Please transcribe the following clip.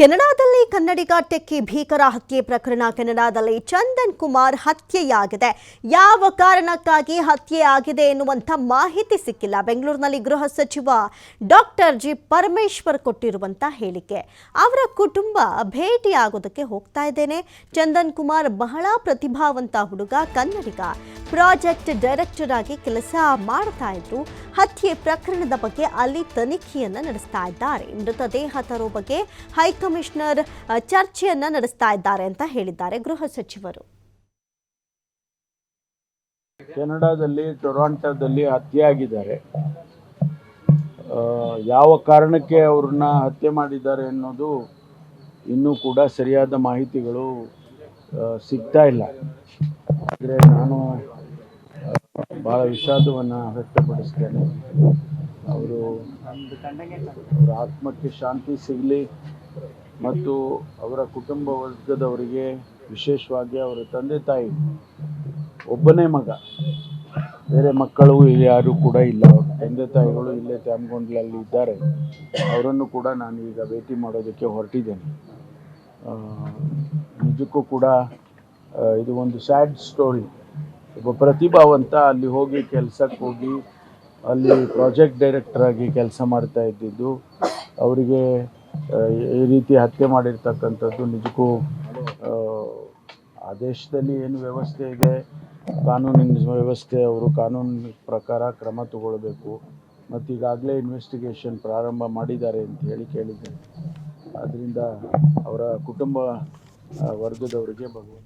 ಕೆನಡಾದಲ್ಲಿ ಕನ್ನಡಿಗ techie ಭೀಕರ ಹತ್ಯೆ ಪ್ರಕರಣ ಕೆನಡಾದಲ್ಲಿ ಚಂದನ್ ಕುಮಾರ್ ಹತ್ಯೆಯಾಗಿದೆ. ಯಾವ ಕಾರಣಕ್ಕಾಗಿ ಹತ್ಯೆ ಆಗಿದೆ ಎನ್ನುವಂಥ ಮಾಹಿತಿ ಸಿಕ್ಕಿಲ್ಲ. ಬೆಂಗಳೂರಿನಲ್ಲಿ ಗೃಹ ಸಚಿವ ಡಾಕ್ಟರ್ ಜಿ ಪರಮೇಶ್ವರ್ ಕೊಟ್ಟಿರುವಂಥ ಹೇಳಿಕೆ. ಅವರ ಕುಟುಂಬ ಭೇಟಿಯಾಗೋದಕ್ಕೆ ಹೋಗ್ತಾ ಇದ್ದೇನೆ. ಚಂದನ್ ಕುಮಾರ್ ಬಹಳ ಪ್ರತಿಭಾವಂತ ಹುಡುಗ, ಕನ್ನಡಿಗ. ಪ್ರಾಜೆಕ್ಟ್ ಡೈರೆಕ್ಟರ್ ಆಗಿ ಕೆಲಸ ಮಾಡ್ತಾ ಇದ್ರು. ಹತ್ಯೆ ಪ್ರಕರಣದ ಬಗ್ಗೆ ಅಲ್ಲಿ ತನಿಖೆಯನ್ನ ನಡೆಸ್ತಾ ಇದ್ದಾರೆ. ಮೃತದೇಹ ತರೋ ಬಗ್ಗೆ ಹೈಕಮಿಷನರ್ ಚರ್ಚೆಯನ್ನು ನಡೆಸ್ತಾ ಇದ್ದಾರೆ ಅಂತ ಹೇಳಿದ್ದಾರೆ ಗೃಹ ಸಚಿವರು. ಕೆನಡಾದಲ್ಲಿ, ಟೊರಾಂಟೋದಲ್ಲಿ ಹತ್ಯೆ ಆಗಿದ್ದಾರೆ. ಯಾವ ಕಾರಣಕ್ಕೆ ಅವ್ರನ್ನ ಹತ್ಯೆ ಮಾಡಿದ್ದಾರೆ ಅನ್ನೋದು ಇನ್ನೂ ಕೂಡ ಸರಿಯಾದ ಮಾಹಿತಿಗಳು ಸಿಗ್ತಾ ಇಲ್ಲ. ಆದರೆ ನಾನು ಭಾಳ ವಿಷಾದವನ್ನು ವ್ಯಕ್ತಪಡಿಸ್ತೇನೆ ಅವರು ಅವರ ಆತ್ಮಕ್ಕೆ ಶಾಂತಿ ಸಿಗಲಿ ಮತ್ತು ಅವರ ಕುಟುಂಬ ವರ್ಗದವರಿಗೆ ವಿಶೇಷವಾಗಿ ಅವರ ತಂದೆ ತಾಯಿ, ಒಬ್ಬನೇ ಮಗ, ಬೇರೆ ಮಕ್ಕಳು ಯಾರು ಕೂಡ ಇಲ್ಲ. ತಂದೆ ತಾಯಿಗಳು ಇಲ್ಲೇ ತ್ಯಾಮಗೊಂಡ್ಲಲ್ಲಿ ಇದ್ದಾರೆ. ಅವರನ್ನು ಕೂಡ ನಾನು ಈಗ ಭೇಟಿ ಮಾಡೋದಕ್ಕೆ ಹೊರಟಿದ್ದೇನೆ. ನಿಜಕ್ಕೂ ಕೂಡ ಇದು ಒಂದು ಸ್ಯಾಡ್ ಸ್ಟೋರಿ. ಒಬ್ಬ ಪ್ರತಿಭಾವಂತ ಅಲ್ಲಿ ಹೋಗಿ ಕೆಲಸಕ್ಕೆ ಹೋಗಿ ಅಲ್ಲಿ ಪ್ರಾಜೆಕ್ಟ್ ಡೈರೆಕ್ಟರ್ ಆಗಿ ಕೆಲಸ ಮಾಡ್ತಾ ಇದ್ದಿದ್ದು ಅವರಿಗೆ ಈ ರೀತಿ ಹತ್ಯೆ ಮಾಡಿರ್ತಕ್ಕಂಥದ್ದು ನಿಜಕ್ಕೂ ಆ, ದೇಶದಲ್ಲಿ ಏನು ವ್ಯವಸ್ಥೆ ಇದೆ ಕಾನೂನಿನ ವ್ಯವಸ್ಥೆ ಅವರು ಕಾನೂನಿನ ಪ್ರಕಾರ ಕ್ರಮ ತಗೊಳ್ಬೇಕು ಮತ್ತು ಈಗಾಗಲೇ ಇನ್ವೆಸ್ಟಿಗೇಷನ್ ಪ್ರಾರಂಭ ಮಾಡಿದ್ದಾರೆ ಅಂತ ಹೇಳಿ ಕೇಳಿದ್ದೇನೆ. ಆದ್ದರಿಂದ ಅವರ ಕುಟುಂಬ ವರ್ಗದವರಿಗೆ ಭಗವಂತ